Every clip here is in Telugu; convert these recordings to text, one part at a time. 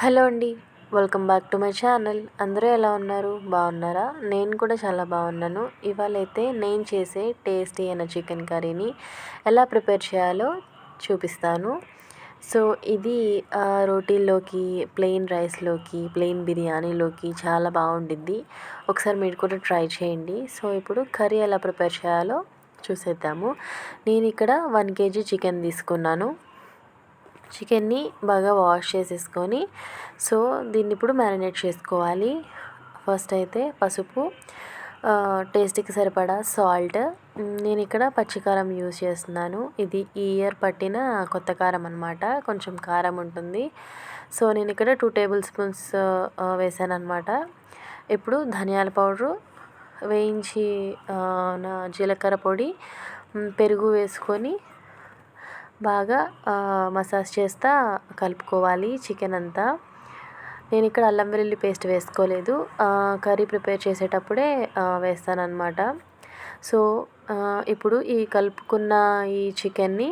హలో అండి welcome back to my channel. అందరూ ఎలా ఉన్నారు? బాగున్నారా? నేను కూడా చాలా బాగున్నాను. ఇవాళ అయితే నేను చేసే టేస్టీ అయిన చికెన్ కర్రీని ఎలా ప్రిపేర్ చేయాలో చూపిస్తాను. సో ఇది రోటీల్లోకి ప్లెయిన్ రైస్లోకి ప్లెయిన్ బిర్యానీలోకి చాలా బాగుండిద్ది. ఒకసారి మీరు కూడా ట్రై చేయండి. సో ఇప్పుడు కర్రీ ఎలా ప్రిపేర్ చేయాలో చూసేద్దాము. నేను ఇక్కడ వన్ కేజీ చికెన్ తీసుకున్నాను. చికెన్ని బాగా వాష్ చేసేసుకొని సో దీన్ని ఇప్పుడు మ్యారినేట్ చేసుకోవాలి. ఫస్ట్ అయితే పసుపు టేస్ట్కి సరిపడా సాల్ట్. నేను ఇక్కడ పచ్చికారం యూజ్ చేస్తున్నాను. ఇది ఈ ఇయర్ పట్టిన కొత్త కారం అనమాట కొంచెం కారం ఉంటుంది. సో నేను ఇక్కడ టూ టేబుల్ స్పూన్స్ వేసాను అనమాట ఇప్పుడు ధనియాల పౌడరు వేయించి జీలకర్ర పొడి పెరుగు వేసుకొని బాగా మసాజ్ చేస్తా కలుపుకోవాలి చికెన్ అంతా. నేను ఇక్కడ అల్లం వెల్లుల్లి పేస్ట్ వేసుకోలేదు. కర్రీ ప్రిపేర్ చేసేటప్పుడే వేస్తానన్నమాట. సో ఇప్పుడు ఈ కలుపుకున్న ఈ చికెన్ని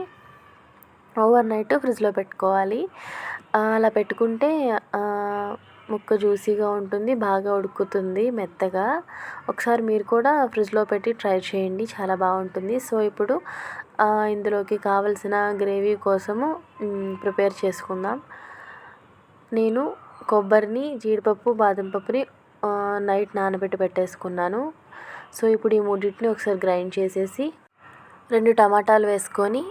ఓవర్ నైట్ ఫ్రిడ్జ్లో పెట్టుకోవాలి. అలా పెట్టుకుంటే ముక్క జ్యూసీగా ఉంటుంది బాగా ఉడుకుతుంది మెత్తగా. ఒకసారి మీరు కూడా ఫ్రిడ్జ్లో పెట్టి ట్రై చేయండి చాలా బాగుంటుంది. సో ఇప్పుడు ఇందులోకి కావలసిన గ్రేవీ కోసము ప్రిపేర్ చేసుకుందాం. నేను కొబ్బరిని జీడిపప్పు బాదం పప్పుని నైట్ నానబెట్టి పెట్టేసుకున్నాను. సో ఇప్పుడు ఈ మూడింటిని ఒకసారి గ్రైండ్ చేసేసి రెండు టమాటాలు వేసుకొని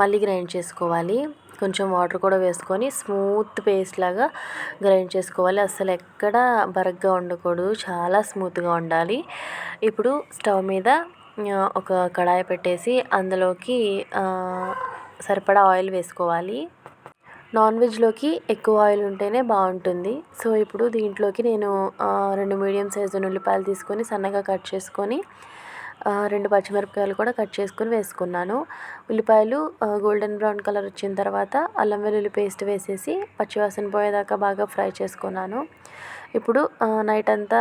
మళ్ళీ గ్రైండ్ చేసుకోవాలి. కొంచెం వాటర్ కూడా వేసుకొని స్మూత్ పేస్ట్ లాగా గ్రైండ్ చేసుకోవాలి. అసలు ఎక్కడ బరగ్గా ఉండకూడదు. చాలా స్మూత్గా ఉండాలి. ఇప్పుడు స్టవ్ మీద ఒక కడాయి పెట్టేసి అందులోకి సరిపడా ఆయిల్ వేసుకోవాలి. నాన్ వెజ్లోకి ఎక్కువ ఆయిల్ ఉంటేనే బాగుంటుంది. సో ఇప్పుడు దీంట్లోకి నేను రెండు మీడియం సైజు ఉల్లిపాయలు తీసుకొని సన్నగా కట్ చేసుకొని రెండు పచ్చిమిరపకాయలు కూడా కట్ చేసుకుని వేసుకున్నాను. ఉల్లిపాయలు గోల్డెన్ బ్రౌన్ కలర్ వచ్చిన తర్వాత అల్లం వెల్లుల్లి పేస్ట్ వేసేసి పచ్చివాసన పోయేదాకా బాగా ఫ్రై చేసుకున్నాను. ఇప్పుడు నైట్ అంతా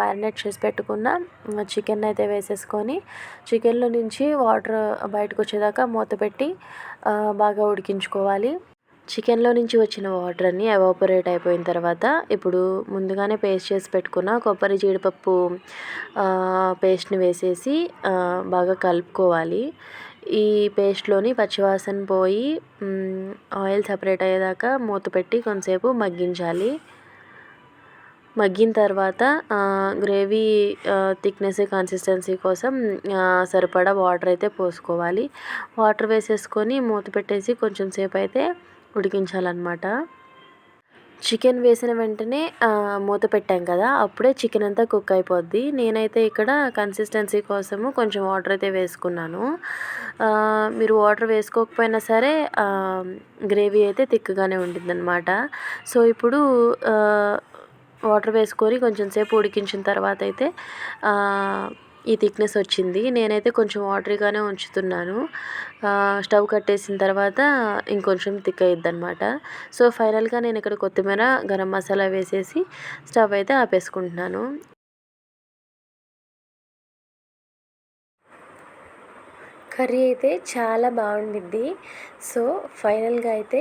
మ్యారినేట్ చేసి పెట్టుకున్న చికెన్ అయితే వేసేసుకొని చికెన్లో నుంచి వాటర్ బయటకు వచ్చేదాకా మూత పెట్టి బాగా ఉడికించుకోవాలి. చికెన్లో నుంచి వచ్చిన వాటర్ అన్నీ ఎవాపరేట్ అయిపోయిన తర్వాత ఇప్పుడు ముందుగానే పేస్ట్ చేసి పెట్టుకున్న కొబ్బరి జీడిపప్పు పేస్ట్ని వేసేసి బాగా కలుపుకోవాలి. ఈ పేస్ట్లోని పచ్చివాసన పోయి ఆయిల్ సపరేట్ అయ్యేదాకా మూత పెట్టి కొంతసేపు మగ్గించాలి. మగ్గిన తర్వాత గ్రేవీ థిక్నెస్ కన్సిస్టెన్సీ కోసం సరిపడా వాటర్ అయితే పోసుకోవాలి. వాటర్ వేసేసుకొని మూత పెట్టేసి కొంచెం సేపు అయితే ఉడికించాలన్నమాట. చికెన్ వేసిన వెంటనే మూత పెట్టాం కదా అప్పుడే చికెన్ అంతా కుక్ అయిపోద్ది. నేనైతే ఇక్కడ కన్సిస్టెన్సీ కోసము కొంచెం వాటర్ అయితే వేసుకున్నాను. మీరు వాటర్ వేసుకోకపోయినా సరే గ్రేవీ అయితే తిక్కుగానే ఉంటుందన్నమాట. సో ఇప్పుడు వాటర్ వేసుకొని కొంచెం సేపు ఉడికించిన తర్వాత అయితే ఈ థిక్నెస్ వచ్చింది. నేనైతే కొంచెం వాటరీగానే ఉంచుతున్నాను. స్టవ్ కట్టేసిన తర్వాత ఇంకొంచెం థిక్ అయ్యిద్ది అనమాట సో ఫైనల్గా నేను ఇక్కడ కొత్తిమీర గరం మసాలా వేసేసి స్టవ్ అయితే ఆపేసుకుంటున్నాను. కర్రీ అయితే చాలా బాగుండిద్ది. సో ఫైనల్గా అయితే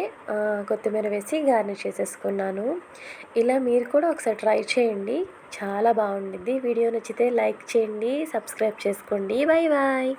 కొత్తిమీర వేసి గార్నిష్ చేసేసుకున్నాను. ఇలా మీరు కూడా ఒకసారి ట్రై చేయండి. చాలా బాగుండిద్ది. వీడియో నచ్చితే లైక్ చేయండి సబ్స్క్రైబ్ చేసుకోండి. Bye bye.